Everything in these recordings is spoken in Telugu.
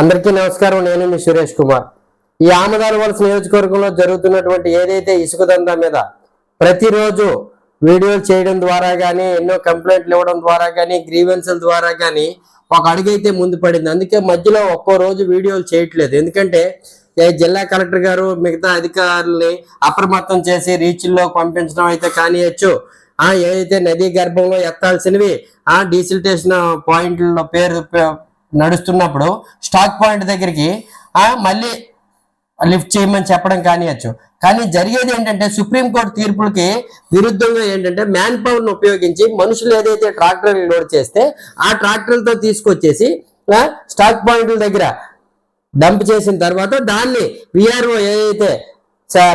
అందరికీ నమస్కారం. నేను మీ సురేష్ కుమార్. ఈ ఆమదాల వలస నియోజకవర్గంలో జరుగుతున్నటువంటి ఏదైతే ఇసుక దందా మీద ప్రతిరోజు వీడియోలు చేయడం ద్వారా కానీ ఎన్నో కంప్లైంట్లు ఇవ్వడం ద్వారా కానీ గ్రీవెన్సుల ద్వారా కానీ ఒక అడుగైతే ముందు పడింది. అందుకే మధ్యలో ఒక్కో రోజు వీడియోలు చేయట్లేదు. ఎందుకంటే జిల్లా కలెక్టర్ గారు మిగతా అధికారుల్ని అప్రమత్తం చేసి రీచ్ల్లో పంపించడం అయితే కానియచ్చు. ఏదైతే నదీ గర్భంలో ఎత్తాల్సినవి ఆ డీసిల్టేషన్ పాయింట్లలో పేరు నడుస్తున్నప్పుడు స్టాక్ పాయింట్ దగ్గరికి మళ్ళీ లిఫ్ట్ చేయమని చెప్పడం కానియచ్చు. కానీ జరిగేది ఏంటంటే సుప్రీంకోర్టు తీర్పులకి విరుద్ధంగా ఏంటంటే మ్యాన్ పవర్ను ఉపయోగించి మనుషులు ఏదైతే ట్రాక్టర్ లోడ్ చేస్తే ఆ ట్రాక్టర్లతో తీసుకొచ్చేసి స్టాక్ పాయింట్ల దగ్గర డంప్ చేసిన తర్వాత దాన్ని విఆర్ఓ ఏదైతే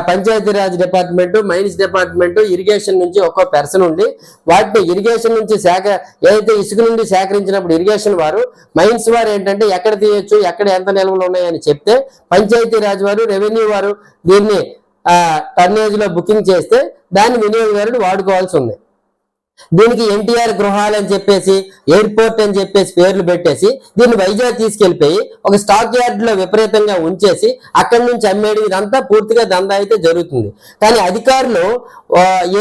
Panchayati Raj department mines department irrigation నుంచి ఒక్కో పర్సన్ ఉండి వాటిని ఇరిగేషన్ నుంచి సేక ఏదైతే ఇసుక నుండి సేకరించినప్పుడు ఇరిగేషన్ వారు మైన్స్ వారు ఏంటంటే ఎక్కడ తీయొచ్చు ఎక్కడ ఎంత నిల్వలు ఉన్నాయని చెప్తే పంచాయతీరాజ్ వారు రెవెన్యూ వారు దీన్ని టర్నేజ్లో బుకింగ్ చేస్తే దాన్ని వినియోగదారుడు వాడుకోవాల్సి ఉంది. దీనికి ఎన్టీఆర్ గృహాలు అని చెప్పేసి ఎయిర్పోర్ట్ అని చెప్పేసి పేర్లు పెట్టేసి దీన్ని వైజాగ్ తీసుకెళ్ళిపోయి ఒక స్టాక్ యార్డ్లో విపరీతంగా ఉంచేసి అక్కడి నుంచి అమ్మేయడం ఇదంతా పూర్తిగా దందా అయితే జరుగుతుంది. కానీ అధికారులు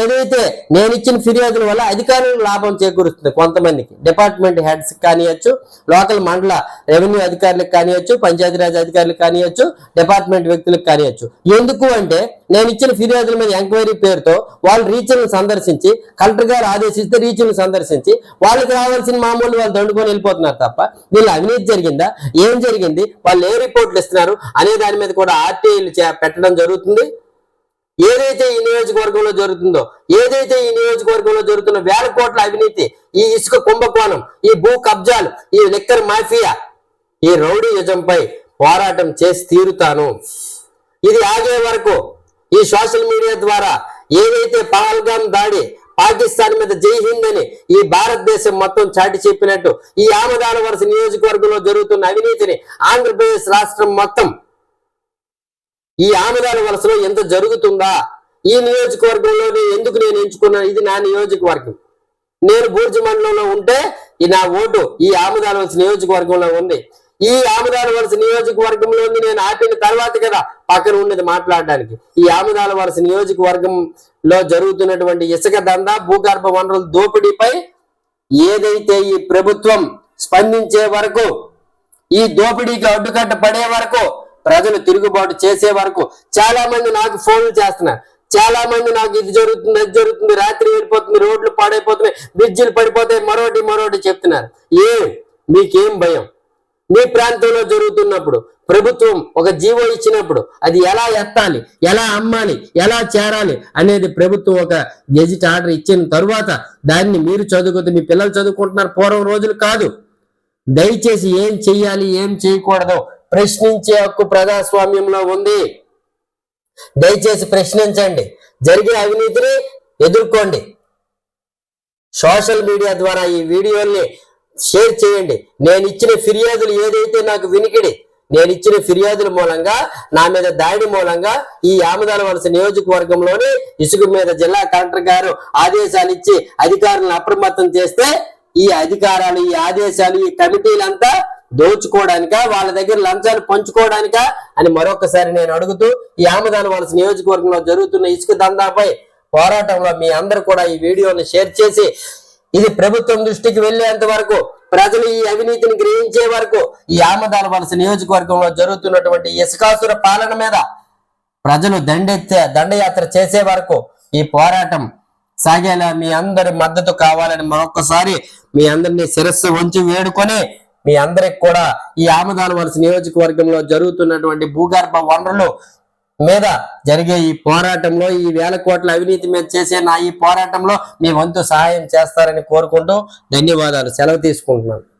ఏదైతే నేను ఇచ్చిన ఫిర్యాదుల వల్ల అధికారులకు లాభం చేకూరుస్తుంది కొంతమందికి. డిపార్ట్మెంట్ హెడ్స్ కానియచ్చు లోకల్ మండల రెవెన్యూ అధికారులకు కానియచ్చు పంచాయతీరాజ్ అధికారులకు కానియచ్చు డిపార్ట్మెంట్ వ్యక్తులకు కానియచ్చు. ఎందుకు అంటే నేను ఇచ్చిన ఫిర్యాదుల మీద ఎంక్వైరీ పేరుతో వాళ్ళు రీచ్లను సందర్శించి కలెక్టర్ గారు ఆదేశిస్తే రీచ్ను సందర్శించి వాళ్ళకి రావాల్సిన మామూలు వాళ్ళు దండుకొని వెళ్ళిపోతున్నారు తప్ప వీళ్ళు అవినీతి జరిగిందా? ఏం జరిగింది? వాళ్ళు ఏ రిపోర్ట్లు ఇస్తున్నారు? అనే దాని మీద కూడా ఆర్టీఐలు పెట్టడం జరుగుతుంది. ఏదైతే ఈ నియోజకవర్గంలో జరుగుతుందో ఏదైతే ఈ నియోజకవర్గంలో జరుగుతున్న వేల కోట్ల అవినీతి ఈ ఇసుక కుంభకోణం ఈ భూ కబ్జాలు ఈ లిక్కర్ మాఫియా ఈ రౌడీయుజంపై పోరాటం చేసి తీరుతాను. ఇది ఆగే వరకు ఈ సోషల్ మీడియా ద్వారా ఏదైతే పహల్గామ్ దాడి పాకిస్తాన్ మీద జై హింద్ అని ఈ భారతదేశం మొత్తం చాటి చెప్పినట్టు ఈ ఆమదాల వలస నియోజకవర్గంలో జరుగుతున్న అవినీతిని ఆంధ్రప్రదేశ్ రాష్ట్రం మొత్తం ఈ ఆమదాల వలసలో ఎంత జరుగుతుందా? ఈ నియోజకవర్గంలోనే ఎందుకు నేను ఎంచుకున్నాను ఇది నా నియోజకవర్గం. నేను బూర్జు మండలంలో ఉంటే ఈ నా ఓటు ఈ ఆమదాల వలస నియోజకవర్గంలో ఉంది. ఈ ఆముదాల వలస నియోజకవర్గంలో నేను ఆపిన తర్వాత కదా పక్కన ఉన్నది మాట్లాడడానికి. ఈ ఆముదాల వలస నియోజకవర్గంలో జరుగుతున్నటువంటి ఇసుక దందా భూగర్భ వనరుల దోపిడీపై ఏదైతే ఈ ప్రభుత్వం స్పందించే వరకు ఈ దోపిడీకి అడ్డుకట్ట పడే వరకు ప్రజలు తిరుగుబాటు చేసే వరకు చాలా మంది నాకు ఫోన్లు చేస్తున్నారు. చాలా మంది నాకు ఇది జరుగుతుంది అది జరుగుతుంది రాత్రి వెళ్ళిపోతుంది రోడ్లు పాడైపోతున్నాయి బ్రిడ్జిలు పడిపోతాయి మరోటి మరోటి చెప్తున్నారు. ఏం? మీకేం భయం? మీ ప్రాంతంలో జరుగుతున్నప్పుడు ప్రభుత్వం ఒక జీవో ఇచ్చినప్పుడు అది ఎలా ఎత్తాలి ఎలా అమ్మాలి ఎలా చేరాలి అనేది ప్రభుత్వం ఒక గెజిట్ ఆర్డర్ ఇచ్చిన తర్వాత దాన్ని మీరు చదువుకుంటే మీ పిల్లలు చదువుకుంటున్నారు పూర్వం రోజులు కాదు. దయచేసి ఏం చెయ్యాలి ఏం చేయకూడదు ప్రశ్నించే హక్కు ప్రజాస్వామ్యంలో ఉంది. దయచేసి ప్రశ్నించండి. జరిగే అవినీతిని ఎదుర్కోండి. సోషల్ మీడియా ద్వారా ఈ వీడియోల్ని షేర్ చేయండి. నేను ఇచ్చిన ఫిర్యాదులు ఏదైతే నాకు వినికిడి నేను ఇచ్చిన ఫిర్యాదుల మూలంగా నా మీద దాడి మూలంగా ఈ ఆమదాల వలస నియోజకవర్గంలోని ఇసుక మీద జిల్లా కలెక్టర్ గారు ఆదేశాలు ఇచ్చి అధికారులను అప్రమత్తం చేస్తే ఈ అధికారాలు ఈ ఆదేశాలు ఈ కమిటీలంతా దోచుకోవడానిక వాళ్ళ దగ్గర లంచాలు పంచుకోవడానిక అని మరొకసారి నేను అడుగుతూ ఈ ఆమదాన వలస నియోజకవర్గంలో జరుగుతున్న ఇసుక దందాపై పోరాటంలో మీ అందరు కూడా ఈ వీడియోను షేర్ చేసి ఇది ప్రభుత్వం దృష్టికి వెళ్ళేంత వరకు ప్రజలు ఈ అవినీతిని గ్రహించే వరకు ఈ ఆమదాల వలస నియోజకవర్గంలో జరుగుతున్నటువంటి ఇసుకాసుర పాలన మీద ప్రజలు దండెత్తే దండయాత్ర చేసే వరకు ఈ పోరాటం సాగేలా మీ అందరి మద్దతు కావాలని మరొకసారి మీ అందరినీ శిరస్సు వంచి వేడుకొని మీ అందరికి కూడా ఈ ఆమదాల వలస నియోజకవర్గంలో జరుగుతున్నటువంటి భూగర్భ వనరులు మీద జరిగే ఈ పోరాటంలో ఈ వేల కోట్ల అవినీతి మీద చేసే నా ఈ పోరాటంలో మీ వంతు సహాయం చేస్తారని కోరుకుంటూ ధన్యవాదాలు. సెలవు తీసుకుంటున్నాను.